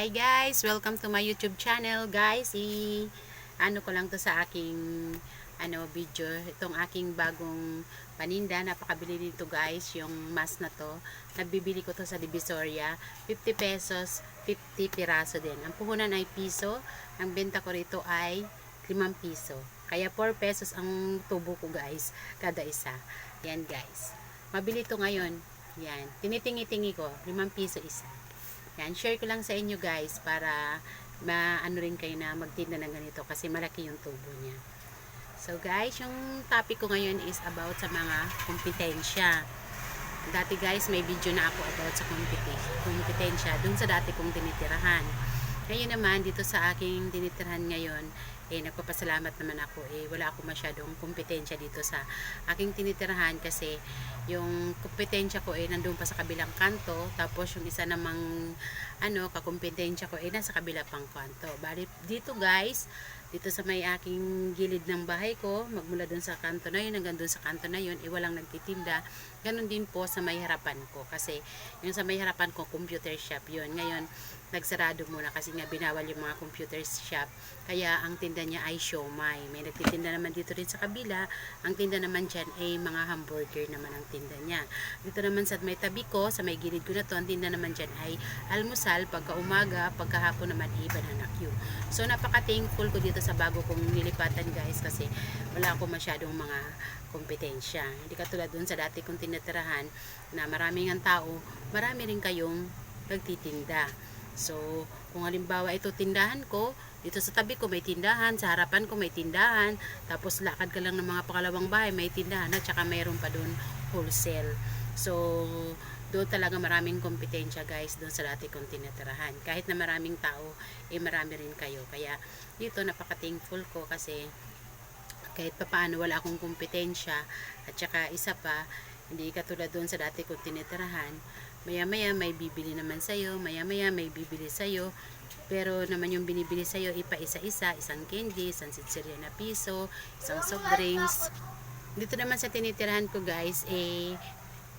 Hi guys, welcome to my YouTube channel guys. I ano ko lang to sa aking ano video, itong aking bagong paninda, napakabili nito guys, yung mask na to. Nabibili ko to sa Divisoria, 50 pesos, 50 piraso din. Ang puhunan ay piso, ang benta ko rito ay 5 piso. Kaya 4 pesos ang tubo ko guys, kada isa. Yan guys. Mabili to ngayon. Yan. Tinitingi-tingi ko, 5 piso isa. Yan, share ko lang sa inyo guys para maano rin kayo na magtinda ng ganito kasi malaki yung tubo niya. So guys, yung topic ko ngayon is about sa mga kompetensya. Dati guys, may video na ako about sa kompetensya, dun sa dati kong tinitirahan. Ngayon naman, dito sa aking tinitirahan ngayon, eh, nagpapasalamat naman ako. Eh, wala ako masyadong kompetensya dito sa aking tinitirahan kasi yung kompetensya ko eh nandun pa sa kabilang kanto. Tapos yung isa namang ano kakompetensya ko eh nasa kabila pang kanto. Bali dito guys dito sa may aking gilid ng bahay ko magmula dun sa kanto na yun hanggang dun sa kanto na yun eh walang nagtitinda ganun din po sa may harapan ko. Kasi yung sa may harapan ko computer shop yun. Ngayon nagsarado muna kasi nga binawal yung mga computer shop. Kaya ang tinda niya ay siomay may nagtitinda naman dito rin sa kabila. Ang tinda naman dyan ay mga hamburger naman ang tinda niya. Dito naman sa may tabi ko sa may gilid ko na to ang tinda naman dyan ay almusal pagka umaga pagkahapon naman ay banana Q so napaka thankful ko dito sa bago kong nilipatan guys kasi wala ako masyadong mga kompetensya. Hindi katulad dun sa dati kong tinatirahan na maraming ang tao marami rin kayong nagtitinda So, kung halimbawa ito tindahan ko, dito sa tabi ko may tindahan, sa harapan ko may tindahan, tapos lakad ka lang ng mga pangalawang bahay, may tindahan, at saka mayroon pa doon wholesale. So, doon talaga maraming kompetensya guys doon sa dati kong tinatirahan. Kahit na maraming tao, eh marami rin kayo. Kaya dito napaka-thankful ko kasi kahit pa paano wala akong kompetensya at saka isa pa, hindi katulad doon sa dati kong tinitirahan, maya maya may bibili naman sa'yo, maya maya may bibili sa'yo, pero naman yung binibili sa'yo, ipa isa-isa, isang candy, isang sitsirya na piso, isang soft drinks. Dito naman sa tinitirahan ko guys, eh,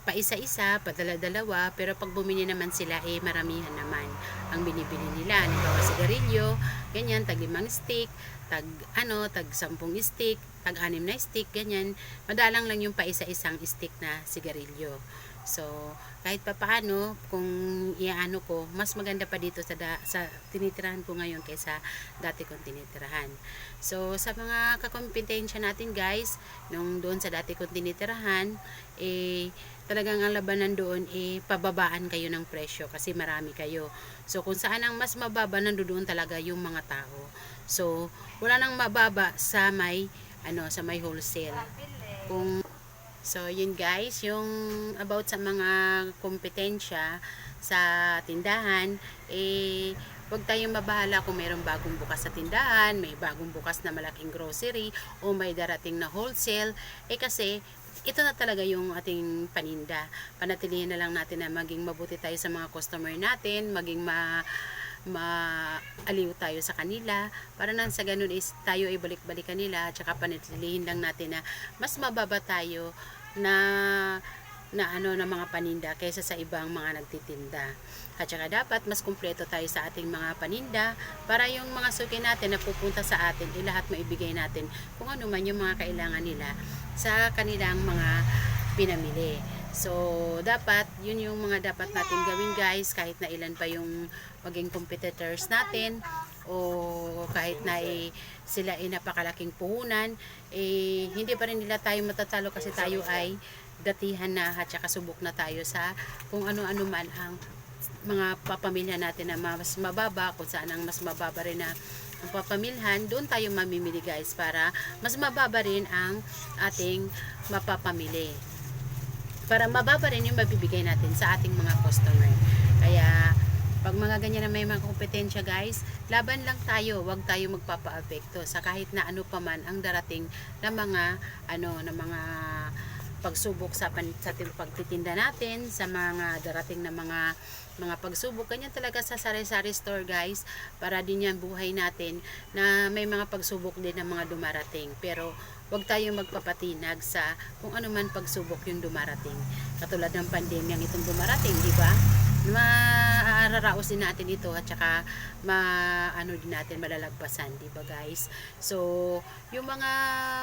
pa isa-isa, padala-dalawa, pero pag bumili naman sila, eh, maramihan naman ang binibili nila. Halimbawa, sigarilyo, ganyan, tag limang stick, tag, ano, tag sampung stick, tag anim na stick, ganyan. Madalang lang yung pa isa-isang stick na sigarilyo. So, kahit pa paano, kung iano ko, mas maganda pa dito sa, da, sa tinitirahan ko ngayon kaysa dati kong tinitirahan. So, sa mga kakompetensya natin guys, nung doon sa dati kong tinitirahan, eh, talagang ang labanan doon, eh, pababaan kayo ng presyo kasi marami kayo. So, kung saan ang mas mababa, nandoon talaga yung mga tao. So, wala nang mababa sa may, ano, sa may wholesale. Kung So, yun guys, yung about sa mga kompetensya sa tindahan, eh, huwag tayong mabahala kung mayroong bagong bukas sa tindahan, may bagong bukas na malaking grocery, o may darating na wholesale, eh kasi, ito na talaga yung ating paninda. Panatilihin na lang natin na maging mabuti tayo sa mga customer natin, maging ma maaliw tayo sa kanila para nang sa ganun is tayo ay balik-balikan nila at saka panatilihin lang natin na mas mababa tayo na na ano na mga paninda kaysa sa ibang mga nagtitinda. At saka dapat mas kumpleto tayo sa ating mga paninda para yung mga suki natin na pupunta sa atin, eh, lahat maibigay natin kung ano man yung mga kailangan nila sa kanilang mga pinamili. So, dapat, yun yung mga dapat natin gawin guys, kahit na ilan pa yung maging competitors natin, o kahit na eh, sila ay napakalaking puhunan, eh, hindi pa rin nila tayo matatalo kasi tayo ay datihan na at saka subok na tayo sa kung ano-ano man ang mga papamilya natin na mas mababa, kung saan ang mas mababa rin na ang papamilhan, doon tayo mamimili guys para mas mababa rin ang ating mapapamili para mababa rin yung mabibigay natin sa ating mga customer. Kaya, pag mga ganyan na may mga kompetensya guys, laban lang tayo, wag tayo magpapa-apekto sa kahit na ano pa man ang darating na mga ano na mga pagsubok sa, pan, sa pagtitinda natin, sa mga darating na mga mga pagsubok. Ganyan talaga sa sari-sari store guys, para din yan buhay natin na may mga pagsubok din ng mga dumarating. Pero huwag tayong magpapatinag sa kung ano man pagsubok yung dumarating. Katulad ng pandemyang itong dumarating, di ba? Ma mararaos din natin ito at saka ma ano din natin malalagpasan, 'di ba guys? So, yung mga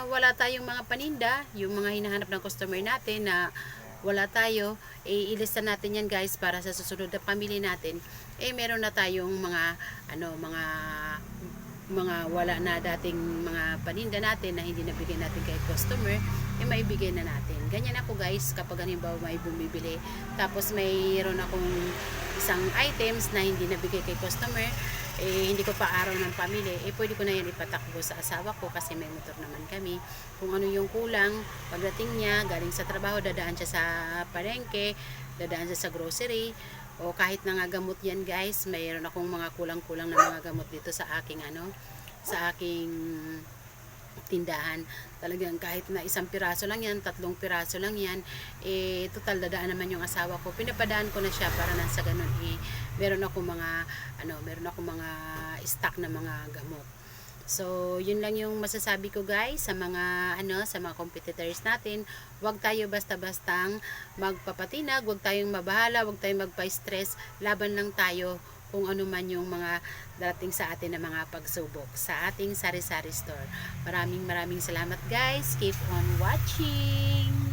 wala tayong mga paninda, yung mga hinahanap ng customer natin na wala tayo, eh, ilista natin yan guys para sa susunod na pamili natin, eh meron na tayong mga ano, mga mga wala na dating mga paninda natin na hindi nabigay natin kay customer, eh maibigay na natin. Ganyan ako guys kapag halimbawa may bumibili. Tapos mayroon akong isang items na hindi nabigay kay customer, eh hindi ko pa araw ng pamili, eh pwede ko na yan ipatakbo sa asawa ko kasi may motor naman kami. Kung ano yung kulang, pagdating niya, galing sa trabaho, dadaan siya sa palengke, dadaan siya sa grocery, o kahit na nga gamot yan guys, mayroon akong mga kulang-kulang na mga gamot dito sa aking ano, sa aking tindahan. Talagang kahit na isang piraso lang yan, tatlong piraso lang yan, eh total dadaan naman yung asawa ko. Pinapadaan ko na siya para nang sa ganun eh meron ako mga ano, meron ako mga stock na mga gamot. So, yun lang yung masasabi ko guys sa mga ano, sa mga competitors natin. Huwag tayo basta-bastang magpapatinag, huwag tayong mabahala, huwag tayong magpa-stress. Laban lang tayo kung ano man yung mga dating sa atin na mga pagsubok sa ating sari-sari store. Maraming maraming salamat guys. Keep on watching.